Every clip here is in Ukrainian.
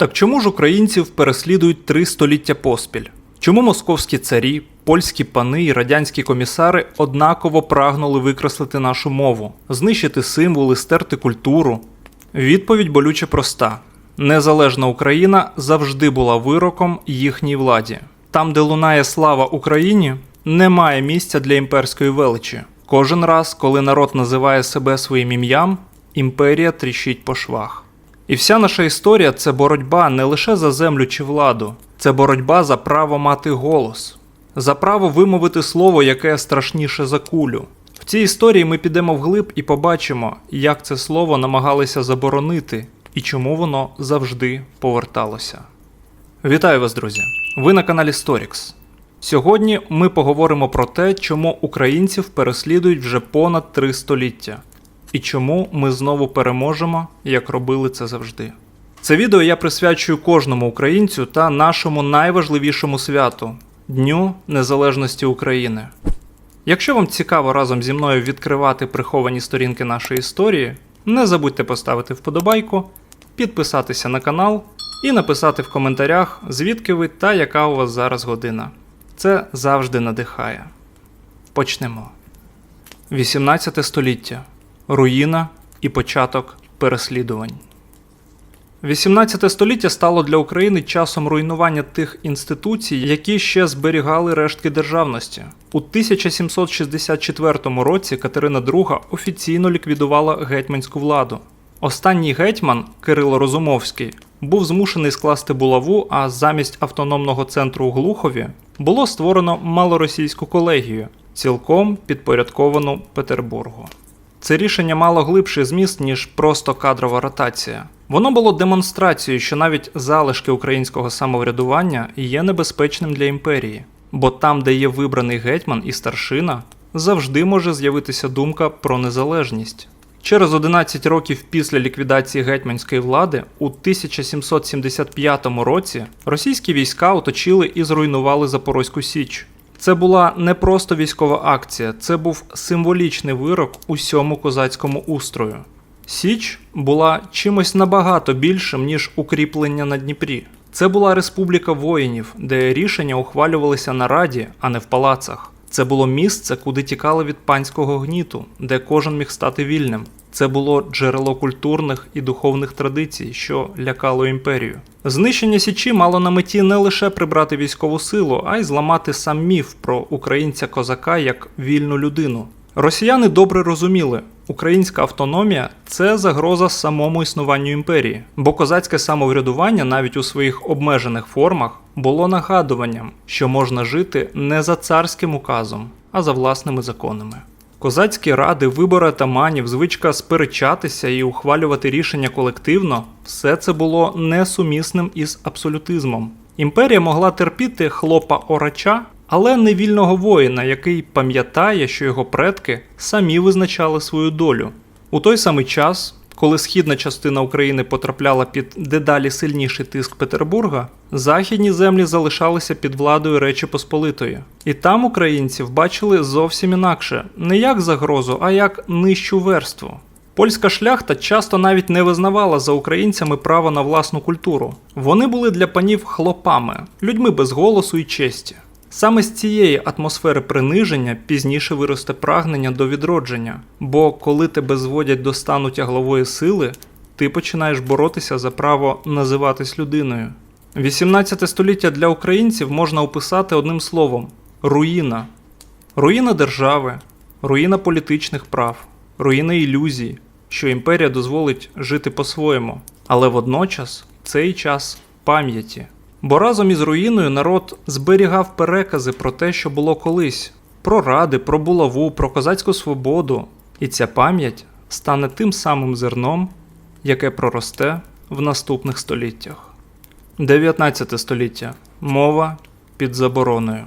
Так чому ж українців переслідують три століття поспіль? Чому московські царі, польські пани і радянські комісари однаково прагнули викреслити нашу мову, знищити символи, стерти культуру? Відповідь болюче проста: незалежна Україна завжди була вироком їхній владі. Там, де лунає слава Україні, немає місця для імперської величі. Кожен раз, коли народ називає себе своїм ім'ям, імперія тріщить по швах. І вся наша історія це боротьба не лише за землю чи владу, це боротьба за право мати голос, за право вимовити слово, яке страшніше за кулю. В цій історії ми підемо вглиб і побачимо, як це слово намагалися заборонити і чому воно завжди поверталося. Вітаю вас, друзі! Ви на каналі Storix. Сьогодні ми поговоримо про те, чому українців переслідують вже понад три століття, і чому ми знову переможемо, як робили це завжди. Це відео я присвячую кожному українцю та нашому найважливішому святу Дню Незалежності України. Якщо вам цікаво разом зі мною відкривати приховані сторінки нашої історії, не забудьте поставити вподобайку, підписатися на канал і написати в коментарях, звідки ви та яка у вас зараз година. Це завжди надихає. Почнемо. 18 століття. Руїна і початок переслідувань. 18 століття стало для України часом руйнування тих інституцій, які ще зберігали рештки державності. У 1764 році Катерина II офіційно ліквідувала гетьманську владу. Останній гетьман Кирило Розумовський був змушений скласти булаву, а замість автономного центру у Глухові було створено малоросійську колегію, цілком підпорядковану Петербургу. Це рішення мало глибший зміст, ніж просто кадрова ротація. Воно було демонстрацією, що навіть залишки українського самоврядування є небезпечним для імперії, бо там, де є вибраний гетьман і старшина, завжди може з'явитися думка про незалежність. Через 11 років після ліквідації гетьманської влади у 1775 році російські війська оточили і зруйнували Запорозьку Січ. Це була не просто військова акція, це був символічний вирок усьому козацькому устрою. Січ була чимось набагато більшим, ніж укріплення на Дніпрі. Це була республіка воїнів, де рішення ухвалювалися на раді, а не в палацах. Це було місце, куди тікали від панського гніту, де кожен міг стати вільним. Це було джерело культурних і духовних традицій, що лякало імперію. Знищення Січі мало на меті не лише прибрати військову силу, а й зламати сам міф про українця козака як вільну людину. Росіяни добре розуміли, українська автономія це загроза самому існуванню імперії, бо козацьке самоврядування навіть у своїх обмежених формах було нагадуванням, що можна жити не за царським указом, а за власними законами. Козацькі ради, вибори атаманів, звичка сперечатися і ухвалювати рішення колективно все це було несумісним із абсолютизмом. Імперія могла терпіти хлопа орача, але не вільного воїна, який пам'ятає, що його предки самі визначали свою долю. У той самий час, коли східна частина України потрапляла під дедалі сильніший тиск Петербурга, західні землі залишалися під владою Речі Посполитої. І там українців бачили зовсім інакше, не як загрозу, а як нижчу верству. Польська шляхта часто навіть не визнавала за українцями право на власну культуру. Вони були для панів хлопами, людьми без голосу і честі. Саме з цієї атмосфери приниження пізніше виросте прагнення до відродження, бо коли тебе зводять до стану тяглової сили, ти починаєш боротися за право називатись людиною. 18 століття для українців можна описати одним словом руїна. Руїна держави, руїна політичних прав, руїна ілюзій, що імперія дозволить жити по-своєму, але водночас цей час пам'яті. Бо разом із руїною народ зберігав перекази про те, що було колись, про ради, про булаву, про козацьку свободу, і ця пам'ять стане тим самим зерном, яке проросте в наступних століттях. 19 століття. Мова під забороною.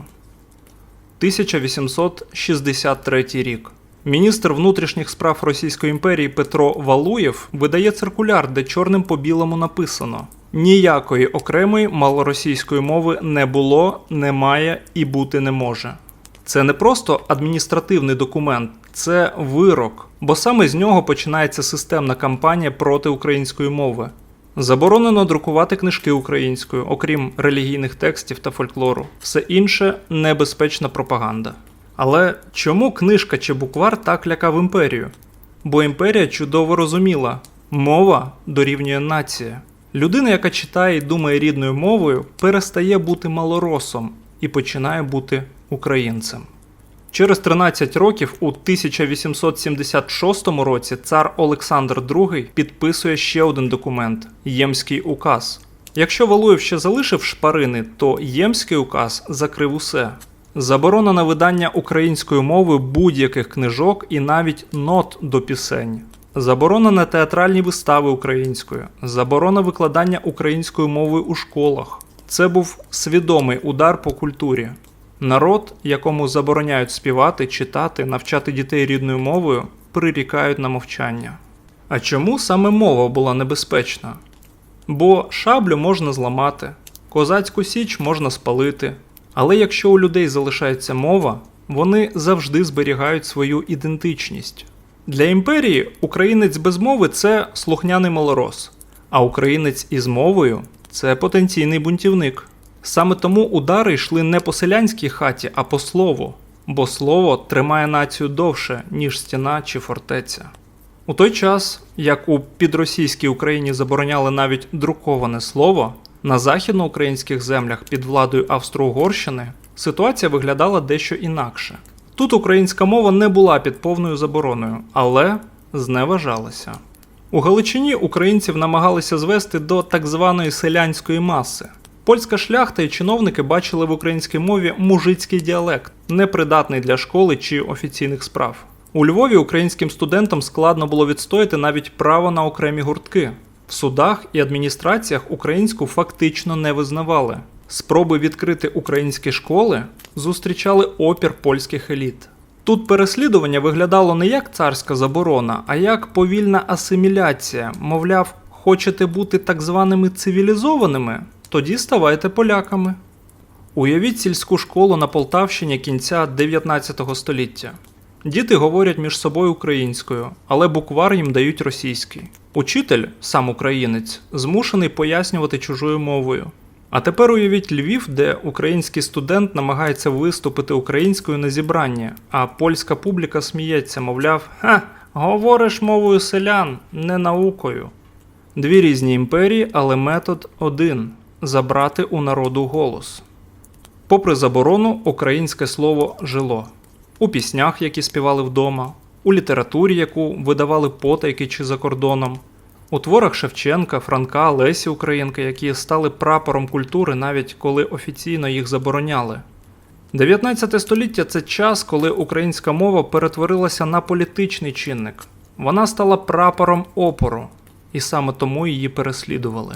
1863 рік. Міністр внутрішніх справ Російської імперії Петро Валуєв видає циркуляр, де чорним по білому написано: ніякої окремої малоросійської мови не було, немає і бути не може. Це не просто адміністративний документ, це вирок, бо саме з нього починається системна кампанія проти української мови. Заборонено друкувати книжки українською, окрім релігійних текстів та фольклору. Все інше небезпечна пропаганда. Але чому книжка чи буквар так лякав імперію? Бо імперія чудово розуміла, мова дорівнює нація. Людина, яка читає і думає рідною мовою, перестає бути малоросом і починає бути українцем. Через 13 років, у 1876 році, цар Олександр II підписує ще один документ Ємський указ. Якщо Валуєв ще залишив шпарини, то Ємський указ закрив усе. Заборона на видання українською мовою будь-яких книжок і навіть нот до пісень. Заборона на театральні вистави українською, заборона викладання українською мовою у школах. Це був свідомий удар по культурі. Народ, якому забороняють співати, читати, навчати дітей рідною мовою, прирікають на мовчання. А чому саме мова була небезпечна? Бо шаблю можна зламати, козацьку січ можна спалити. Але якщо у людей залишається мова, вони завжди зберігають свою ідентичність. Для імперії українець без мови це слухняний малорос, а українець із мовою це потенційний бунтівник. Саме тому удари йшли не по селянській хаті, а по слову, бо слово тримає націю довше, ніж стіна чи фортеця. У той час, як у підросійській Україні забороняли навіть друковане слово, на західноукраїнських землях під владою Австро-Угорщини ситуація виглядала дещо інакше. Тут українська мова не була під повною забороною, але зневажалася. У Галичині українців намагалися звести до так званої селянської маси. Польська шляхта і чиновники бачили в українській мові мужицький діалект, непридатний для школи чи офіційних справ. У Львові українським студентам складно було відстояти навіть право на окремі гуртки. В судах і адміністраціях українську фактично не визнавали. Спроби відкрити українські школи зустрічали опір польських еліт. Тут переслідування виглядало не як царська заборона, а як повільна асиміляція. Мовляв, хочете бути так званими цивілізованими, тоді ставайте поляками. Уявіть сільську школу на Полтавщині кінця 19 століття. Діти говорять між собою українською, але буквар їм дають російський. Учитель, сам українець, змушений пояснювати чужою мовою. А тепер уявіть Львів, де український студент намагається виступити українською на зібранні, а польська публіка сміється, мовляв, ха, говориш мовою селян, не наукою. Дві різні імперії, але метод один забрати у народу голос. Попри заборону, українське слово жило у піснях, які співали вдома, у літературі, яку видавали потайки чи за кордоном, у творах Шевченка, Франка, Лесі Українки, які стали прапором культури, навіть коли офіційно їх забороняли. 19 століття це час, коли українська мова перетворилася на політичний чинник. Вона стала прапором опору, і саме тому її переслідували.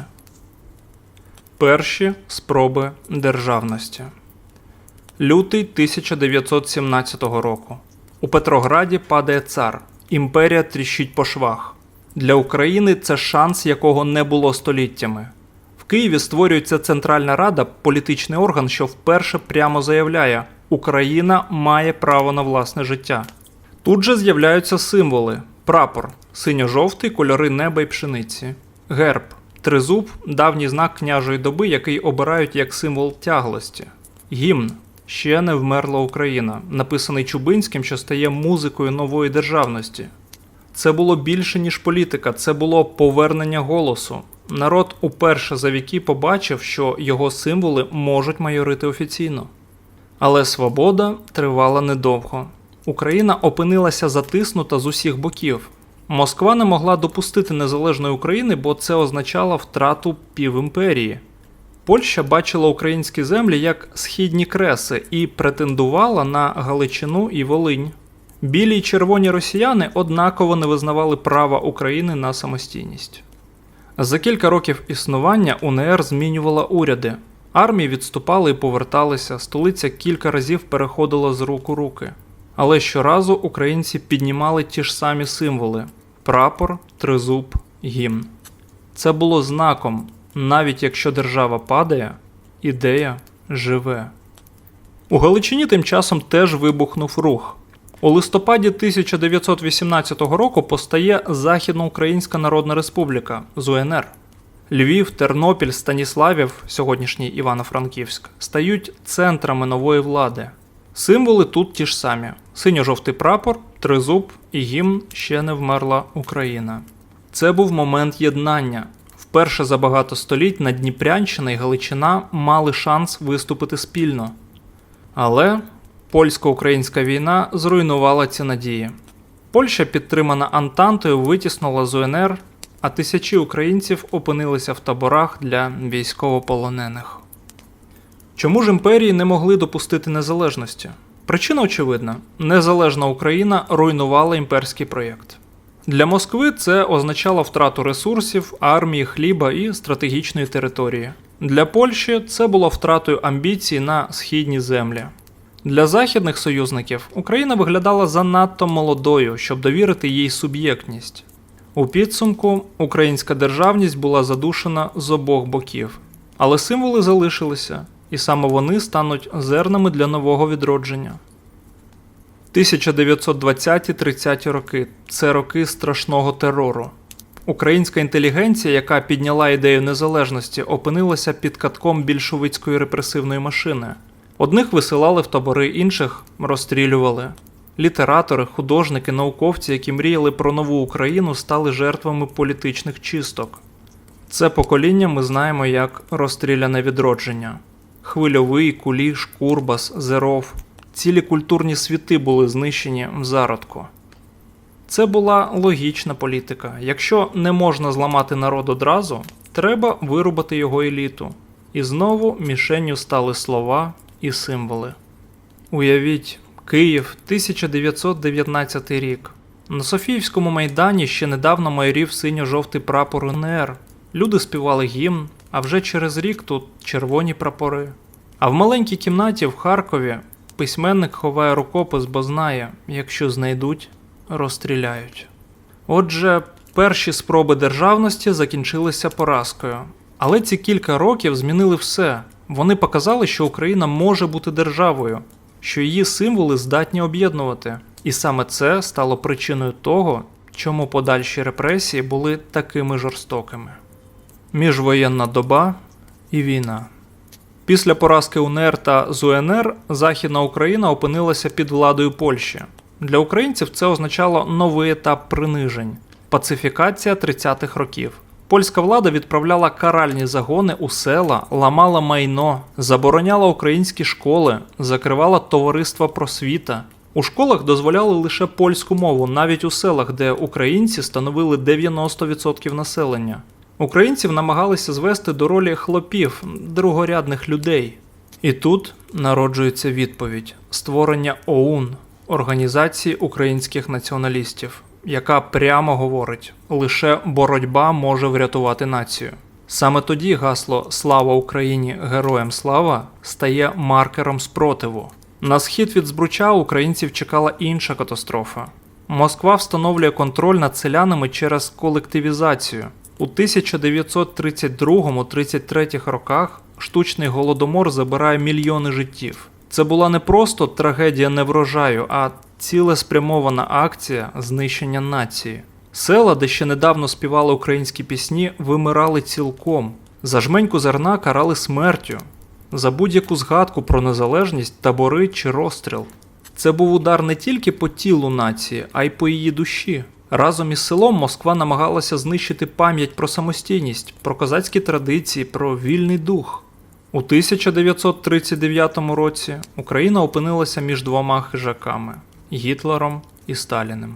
Перші спроби державності. Лютий 1917 року. У Петрограді падає цар. Імперія тріщить по швах. Для України це шанс, якого не було століттями. В Києві створюється Центральна Рада, політичний орган, що вперше прямо заявляє: Україна має право на власне життя. Тут же з'являються символи: прапор, синьо-жовтий, кольори неба й пшениці, герб, тризуб давній знак княжої доби, який обирають як символ тяглості, гімн. Ще не вмерла Україна, написаний Чубинським, що стає музикою нової державності. Це було більше, ніж політика, це було повернення голосу. Народ уперше за віки побачив, що його символи можуть майорити офіційно. Але свобода тривала недовго. Україна опинилася затиснута з усіх боків. Москва не могла допустити незалежної України, бо це означало втрату півімперії. Польща бачила українські землі як східні креси і претендувала на Галичину і Волинь. Білі й червоні росіяни однаково не визнавали права України на самостійність. За кілька років існування УНР змінювала уряди. Армії відступали і поверталися, столиця кілька разів переходила з рук у руки. Але щоразу українці піднімали ті ж самі символи: прапор, тризуб, гімн. Це було знаком, навіть якщо держава падає, ідея живе. У Галичині тим часом теж вибухнув рух. У листопаді 1918 року постає Західноукраїнська Народна Республіка з УНР. Львів, Тернопіль, Станіславів, сьогоднішній Івано-Франківськ, стають центрами нової влади. Символи тут ті ж самі: синьо-жовтий прапор, тризуб і гімн ще не вмерла Україна. Це був момент єднання. Вперше за багато століть Надніпрянщина і Галичина мали шанс виступити спільно. Але польсько-українська війна зруйнувала ці надії. Польща, підтримана Антантою, витіснула з УНР, а тисячі українців опинилися в таборах для військовополонених. Чому ж імперії не могли допустити незалежності? Причина очевидна: незалежна Україна руйнувала імперський проєкт. Для Москви це означало втрату ресурсів, армії, хліба і стратегічної території. Для Польщі це було втратою амбіцій на східні землі. Для західних союзників Україна виглядала занадто молодою, щоб довірити їй суб'єктність. У підсумку українська державність була задушена з обох боків, але символи залишилися, і саме вони стануть зернами для нового відродження. 1920-30 роки це роки страшного терору. Українська інтелігенція, яка підняла ідею незалежності, опинилася під катком більшовицької репресивної машини. Одних висилали в табори, інших розстрілювали. Літератори, художники, науковці, які мріяли про нову Україну, стали жертвами політичних чисток. Це покоління ми знаємо як розстріляне відродження. Хвильовий, Куліш, Курбас, Зеров. Цілі культурні світи були знищені в зародку. Це була логічна політика. Якщо не можна зламати народ одразу, треба вирубати його еліту. І знову мішенню стали слова і символи. Уявіть, Київ, 1919 рік. На Софіївському майдані ще недавно майорів синьо-жовтий прапор УНР. Люди співали гімн, а вже через рік тут червоні прапори. А в маленькій кімнаті в Харкові письменник ховає рукопис, бо знає, якщо знайдуть, розстріляють. Отже, перші спроби державності закінчилися поразкою. Але ці кілька років змінили все. Вони показали, що Україна може бути державою, що її символи здатні об'єднувати. І саме це стало причиною того, чому подальші репресії були такими жорстокими. Міжвоєнна доба і війна. Після поразки УНР та ЗУНР Західна Україна опинилася під владою Польщі. Для українців це означало новий етап принижень пацифікація 30-х років. Польська влада відправляла каральні загони у села, ламала майно, забороняла українські школи, закривала товариства просвіта. У школах дозволяли лише польську мову, навіть у селах, де українці становили 90% населення. Українців намагалися звести до ролі хлопів, другорядних людей. І тут народжується відповідь: створення ОУН Організації українських націоналістів, яка прямо говорить: лише боротьба може врятувати націю. Саме тоді гасло Слава Україні! Героям слава стає маркером спротиву. На схід від збруча українців чекала інша катастрофа. Москва встановлює контроль над селянами через колективізацію. У 1932-33 роках штучний голодомор забирає мільйони життів. Це була не просто трагедія неврожаю, а цілеспрямована акція знищення нації. Села, де ще недавно співали українські пісні, вимирали цілком. За жменьку зерна карали смертю, за будь-яку згадку про незалежність, табори чи розстріл. Це був удар не тільки по тілу нації, а й по її душі. Разом із селом Москва намагалася знищити пам'ять про самостійність, про козацькі традиції, про вільний дух. У 1939 році Україна опинилася між двома хижаками Гітлером і Сталіним.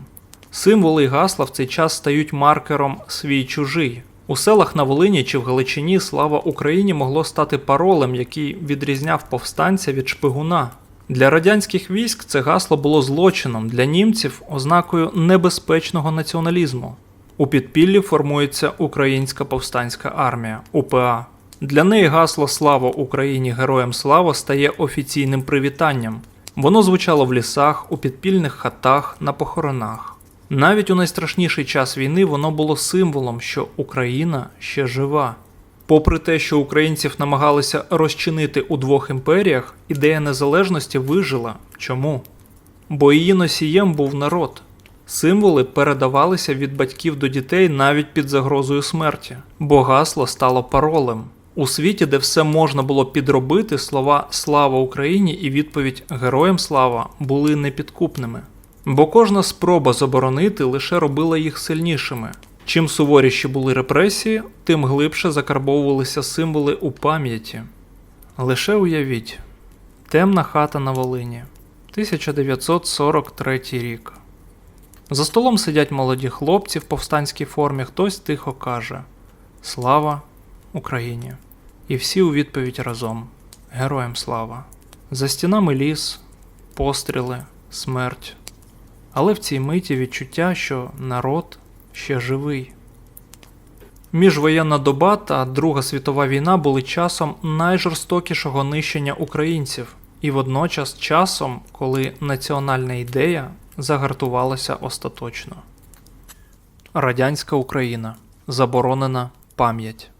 Символи і гасла в цей час стають маркером свій чужий. У селах на Волині чи в Галичині слава Україні могло стати паролем, який відрізняв повстанця від шпигуна. Для радянських військ це гасло було злочином, для німців ознакою небезпечного націоналізму. У підпіллі формується Українська повстанська армія УПА. Для неї гасло Слава Україні! Героям слава стає офіційним привітанням. Воно звучало в лісах, у підпільних хатах, на похоронах. Навіть у найстрашніший час війни воно було символом, що Україна ще жива. Попри те, що українців намагалися розчинити у двох імперіях, ідея незалежності вижила. Чому? Бо її носієм був народ. Символи передавалися від батьків до дітей навіть під загрозою смерті, бо гасло стало паролем. У світі, де все можна було підробити, слова Слава Україні і відповідь Героям слава були непідкупними. Бо кожна спроба заборонити лише робила їх сильнішими. Чим суворіші були репресії, тим глибше закарбовувалися символи у пам'яті. Лише уявіть, темна хата на Волині, 1943 рік. За столом сидять молоді хлопці в повстанській формі, хтось тихо каже Слава Україні! І всі у відповідь разом Героям слава! За стінами ліс, постріли, смерть. Але в цій миті відчуття, що народ ще живий. Міжвоєнна доба та Друга світова війна були часом найжорстокішого нищення українців, і водночас часом, коли національна ідея загартувалася остаточно. Радянська Україна. Заборонена пам'ять.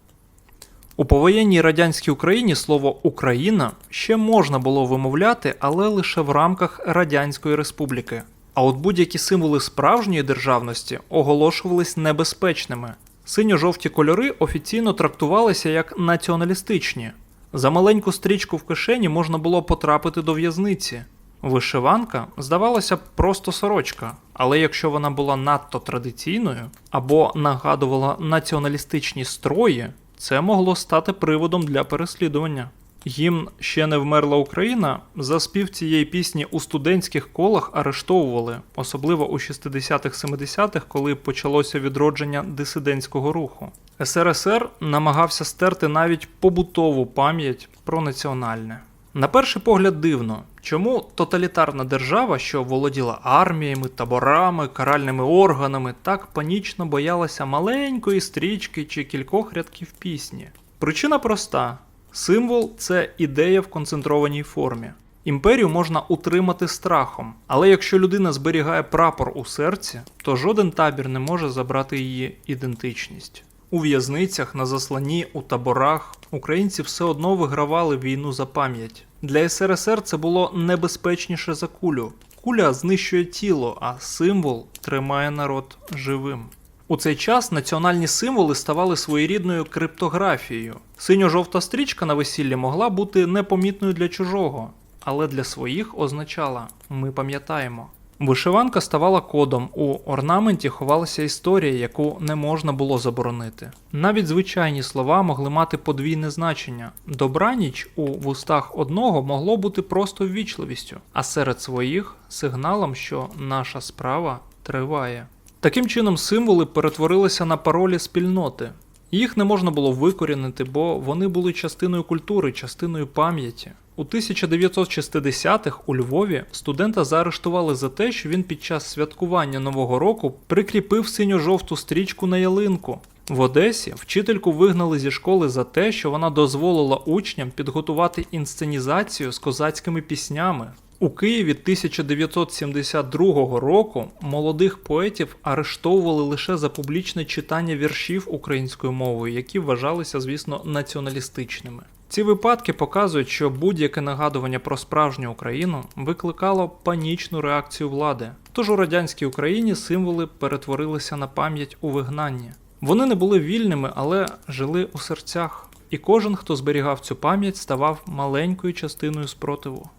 У повоєнній радянській Україні слово Україна ще можна було вимовляти, але лише в рамках Радянської Республіки. А от будь-які символи справжньої державності оголошувались небезпечними. Синьо-жовті кольори офіційно трактувалися як націоналістичні. За маленьку стрічку в кишені можна було потрапити до в'язниці. Вишиванка здавалася просто сорочка, але якщо вона була надто традиційною або нагадувала націоналістичні строї, це могло стати приводом для переслідування. Гімн Ще не вмерла Україна за спів цієї пісні у студентських колах арештовували, особливо у 60-х-70-х, коли почалося відродження дисидентського руху. СРСР намагався стерти навіть побутову пам'ять про національне. На перший погляд дивно, чому тоталітарна держава, що володіла арміями, таборами, каральними органами, так панічно боялася маленької стрічки чи кількох рядків пісні. Причина проста: символ це ідея в концентрованій формі. Імперію можна утримати страхом, але якщо людина зберігає прапор у серці, то жоден табір не може забрати її ідентичність. У в'язницях, на засланні, у таборах українці все одно вигравали війну за пам'ять. Для СРСР це було небезпечніше за кулю. Куля знищує тіло, а символ тримає народ живим. У цей час національні символи ставали своєрідною криптографією. Синьо-жовта стрічка на весіллі могла бути непомітною для чужого, але для своїх означала ми пам'ятаємо. Вишиванка ставала кодом, у орнаменті ховалася історія, яку не можна було заборонити. Навіть звичайні слова могли мати подвійне значення. Добраніч у вустах одного могло бути просто ввічливістю, а серед своїх сигналом, що наша справа триває. Таким чином, символи перетворилися на паролі спільноти. Їх не можна було викорінити, бо вони були частиною культури, частиною пам'яті. У 1960-х у Львові студента заарештували за те, що він під час святкування Нового року прикріпив синьо-жовту стрічку на ялинку. В Одесі вчительку вигнали зі школи за те, що вона дозволила учням підготувати інсценізацію з козацькими піснями. У Києві 1972 року молодих поетів арештовували лише за публічне читання віршів українською мовою, які вважалися, звісно, націоналістичними. Ці випадки показують, що будь-яке нагадування про справжню Україну викликало панічну реакцію влади. Тож у радянській Україні символи перетворилися на пам'ять у вигнанні. Вони не були вільними, але жили у серцях. І кожен, хто зберігав цю пам'ять, ставав маленькою частиною спротиву.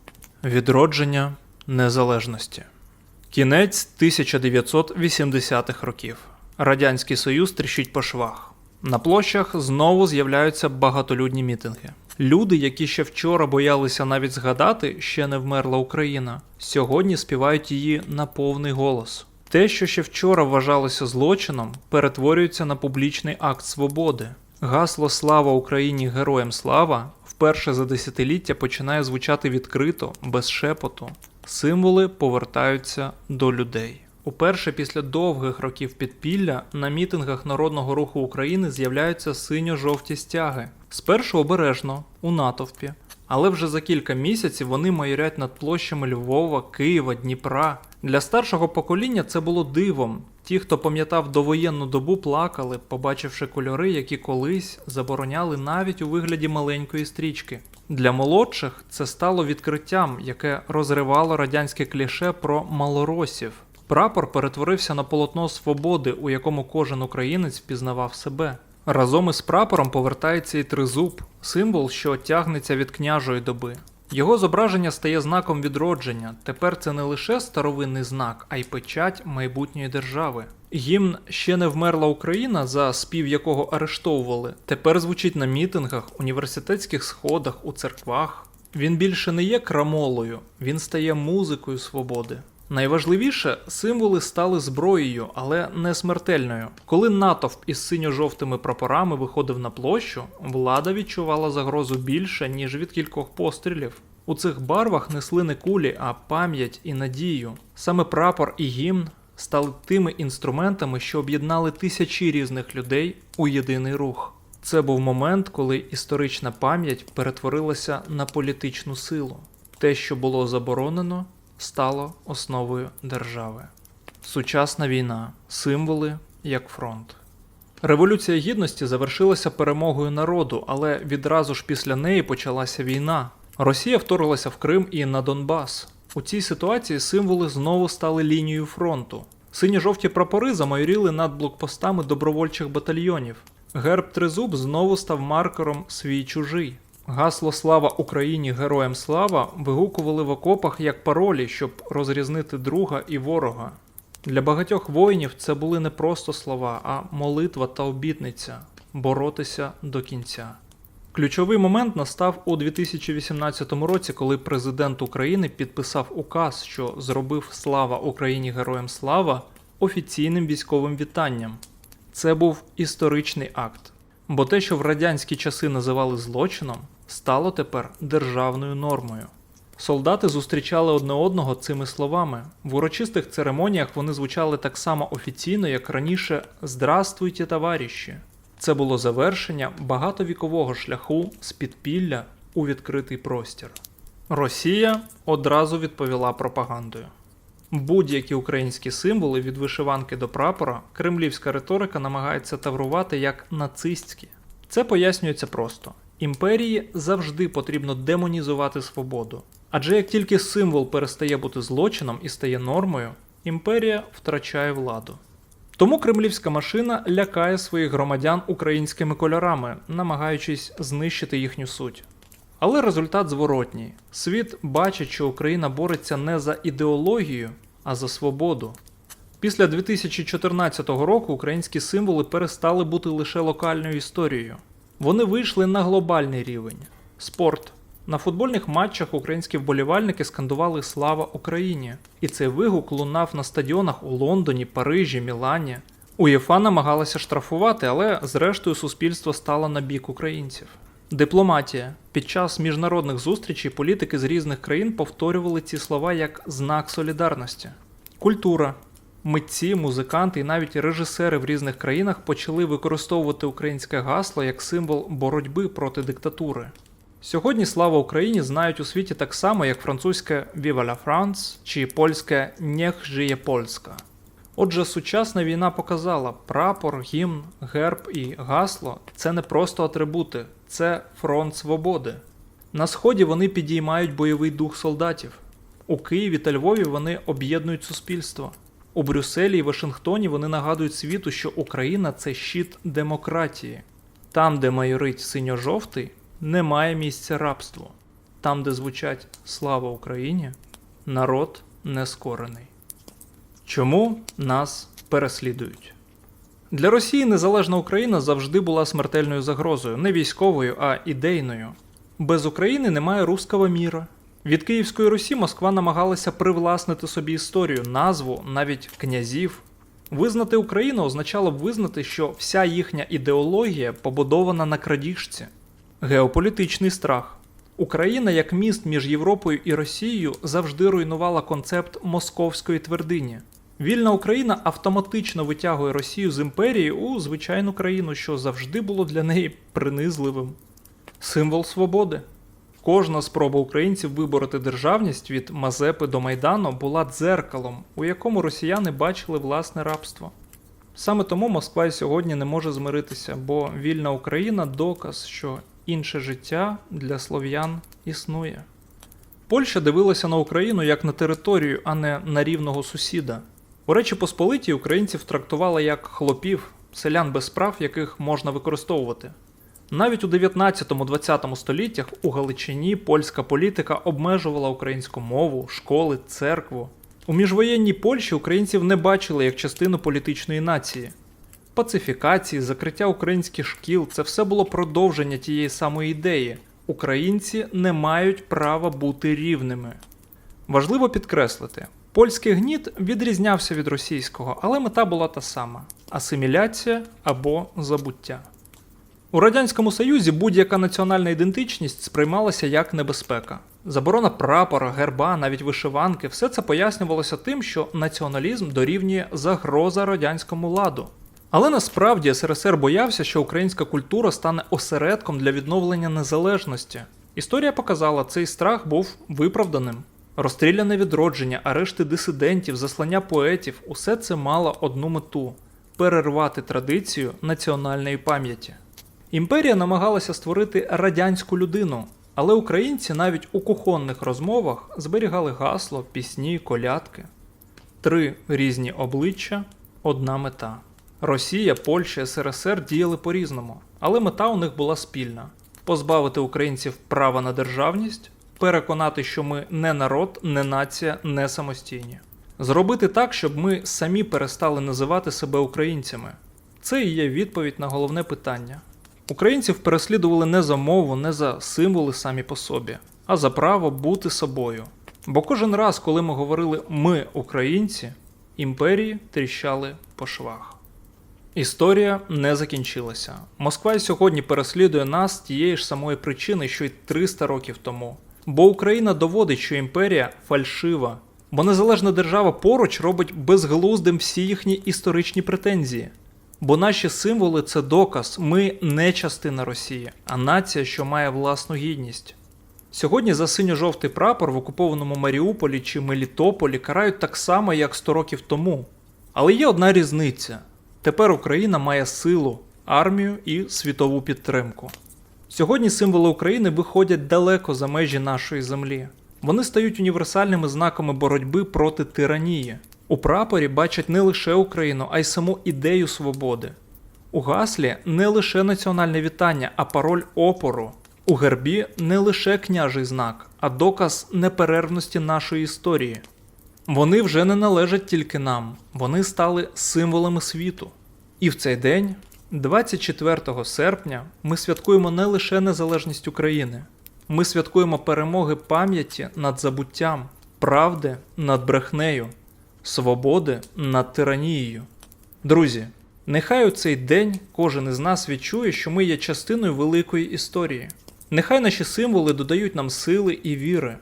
Відродження незалежності. Кінець 1980-х років. Радянський Союз тріщить по швах. На площах знову з'являються багатолюдні мітинги. Люди, які ще вчора боялися навіть згадати, ще не вмерла Україна, сьогодні співають її на повний голос. Те, що ще вчора вважалося злочином, перетворюється на публічний акт свободи. Гасло Слава Україні! Героям слава вперше за десятиліття починає звучати відкрито, без шепоту. Символи повертаються до людей. Уперше після довгих років підпілля на мітингах Народного руху України з'являються синьо-жовті стяги. Спершу обережно, у натовпі, але вже за кілька місяців вони майорять над площами Львова, Києва, Дніпра. Для старшого покоління це було дивом. Ті, хто пам'ятав довоєнну добу, плакали, побачивши кольори, які колись забороняли навіть у вигляді маленької стрічки. Для молодших це стало відкриттям, яке розривало радянське кліше про малоросів. Прапор перетворився на полотно свободи, у якому кожен українець впізнавав себе. Разом із прапором повертається і тризуб, символ, що тягнеться від княжої доби. Його зображення стає знаком відродження. Тепер це не лише старовинний знак, а й печать майбутньої держави. Гімн ще не вмерла Україна, за спів якого арештовували. Тепер звучить на мітингах, університетських сходах, у церквах. Він більше не є крамолою, він стає музикою свободи. Найважливіше, символи стали зброєю, але не смертельною. Коли натовп із синьо-жовтими прапорами виходив на площу, влада відчувала загрозу більше, ніж від кількох пострілів. У цих барвах несли не кулі, а пам'ять і надію. Саме прапор і гімн стали тими інструментами, що об'єднали тисячі різних людей у єдиний рух. Це був момент, коли історична пам'ять перетворилася на політичну силу. Те, що було заборонено, стало основою держави. Сучасна війна, символи як фронт. Революція гідності завершилася перемогою народу, але відразу ж після неї почалася війна. Росія вторглася в Крим і на Донбас. У цій ситуації символи знову стали лінією фронту. Синьо-жовті прапори замайоріли над блокпостами добровольчих батальйонів. Герб Тризуб знову став маркером свій чужий. Гасло Слава Україні, героям слава вигукували в окопах як паролі, щоб розрізнити друга і ворога. Для багатьох воїнів це були не просто слова, а молитва та обітниця боротися до кінця. Ключовий момент настав у 2018 році, коли президент України підписав указ, що зробив Слава Україні Героям Слава офіційним військовим вітанням. Це був історичний акт, бо те, що в радянські часи називали злочином, стало тепер державною нормою. Солдати зустрічали одне одного цими словами. В урочистих церемоніях вони звучали так само офіційно, як раніше Здравствуйте, товариші. Це було завершення багатовікового шляху з підпілля у відкритий простір. Росія одразу відповіла пропагандою. Будь-які українські символи від вишиванки до прапора кремлівська риторика намагається таврувати як нацистські. Це пояснюється просто: імперії завжди потрібно демонізувати свободу. Адже як тільки символ перестає бути злочином і стає нормою, імперія втрачає владу. Тому кремлівська машина лякає своїх громадян українськими кольорами, намагаючись знищити їхню суть. Але результат зворотній. Світ бачить, що Україна бореться не за ідеологію, а за свободу. Після 2014 року українські символи перестали бути лише локальною історією. Вони вийшли на глобальний рівень. Спорт. На футбольних матчах українські вболівальники скандували Слава Україні! І цей вигук лунав на стадіонах у Лондоні, Парижі, Мілані. УЄФА намагалася штрафувати, але зрештою суспільство стало на бік українців. Дипломатія. Під час міжнародних зустрічей політики з різних країн повторювали ці слова як знак солідарності. Культура. Митці, музиканти і навіть режисери в різних країнах почали використовувати українське гасло як символ боротьби проти диктатури. Сьогодні слава Україні знають у світі так само, як французьке Viva la France чи польське Нєх жиє Польська. Отже, сучасна війна показала, прапор, гімн, герб і гасло це не просто атрибути, це фронт свободи. На сході вони підіймають бойовий дух солдатів. У Києві та Львові вони об'єднують суспільство. У Брюсселі і Вашингтоні вони нагадують світу, що Україна це щит демократії. Там, де майорить синьо-жовтий, немає місця рабству. Там, де звучать Слава Україні, народ нескорений. Чому нас переслідують? Для Росії незалежна Україна завжди була смертельною загрозою, не військовою, а ідейною. Без України немає руського міра. Від Київської Русі Москва намагалася привласнити собі історію, назву, навіть князів. Визнати Україну означало б визнати, що вся їхня ідеологія побудована на крадіжці. Геополітичний страх. Україна, як міст між Європою і Росією, завжди руйнувала концепт московської твердині. Вільна Україна автоматично витягує Росію з імперії у звичайну країну, що завжди було для неї принизливим. Символ свободи. Кожна спроба українців вибороти державність від Мазепи до Майдану була дзеркалом, у якому росіяни бачили власне рабство. Саме тому Москва й сьогодні не може змиритися, бо вільна Україна доказ, що інше життя для слов'ян існує. Польща дивилася на Україну як на територію, а не на рівного сусіда. У Речі Посполитій українців трактували як хлопів, селян без прав, яких можна використовувати. Навіть у 19-20 століттях у Галичині польська політика обмежувала українську мову, школи, церкву. У міжвоєнній Польщі українців не бачили як частину політичної нації. Пацифікації, закриття українських шкіл це все було продовження тієї самої ідеї. Українці не мають права бути рівними. Важливо підкреслити, польський гніт відрізнявся від російського, але мета була та сама: асиміляція або забуття. У Радянському Союзі будь-яка національна ідентичність сприймалася як небезпека. Заборона прапора, герба, навіть вишиванки все це пояснювалося тим, що націоналізм дорівнює загроза радянському ладу. Але насправді СРСР боявся, що українська культура стане осередком для відновлення незалежності. Історія показала, цей страх був виправданим. Розстріляне відродження, арешти дисидентів, заслання поетів усе це мало одну мету перервати традицію національної пам'яті. Імперія намагалася створити радянську людину, але українці навіть у кухонних розмовах зберігали гасло, пісні, колядки. Три різні обличчя, одна мета. Росія, Польща, СРСР діяли по-різному, але мета у них була спільна: позбавити українців права на державність, переконати, що ми не народ, не нація, не самостійні. Зробити так, щоб ми самі перестали називати себе українцями. Це і є відповідь на головне питання. Українців переслідували не за мову, не за символи самі по собі, а за право бути собою. Бо кожен раз, коли ми говорили ми українці, імперії тріщали по швах. Історія не закінчилася. Москва й сьогодні переслідує нас тієї ж самої причини, що й 300 років тому. Бо Україна доводить, що імперія фальшива, бо незалежна держава поруч робить безглуздим всі їхні історичні претензії. Бо наші символи це доказ, ми не частина Росії, а нація, що має власну гідність. Сьогодні за синьо-жовтий прапор в окупованому Маріуполі чи Мелітополі карають так само, як 100 років тому. Але є одна різниця: тепер Україна має силу, армію і світову підтримку. Сьогодні символи України виходять далеко за межі нашої землі. Вони стають універсальними знаками боротьби проти тиранії. У прапорі бачать не лише Україну, а й саму ідею свободи. У гаслі не лише національне вітання, а пароль опору. У гербі не лише княжий знак, а доказ неперервності нашої історії. Вони вже не належать тільки нам, вони стали символами світу. І в цей день, 24 серпня, ми святкуємо не лише незалежність України, ми святкуємо перемоги пам'яті над забуттям, правди над брехнею, свободи над тиранією. Друзі, нехай у цей день кожен із нас відчує, що ми є частиною великої історії. Нехай наші символи додають нам сили і віри.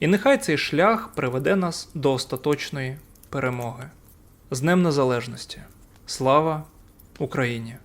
І нехай цей шлях приведе нас до остаточної перемоги. З Днем Незалежності. Слава Україні!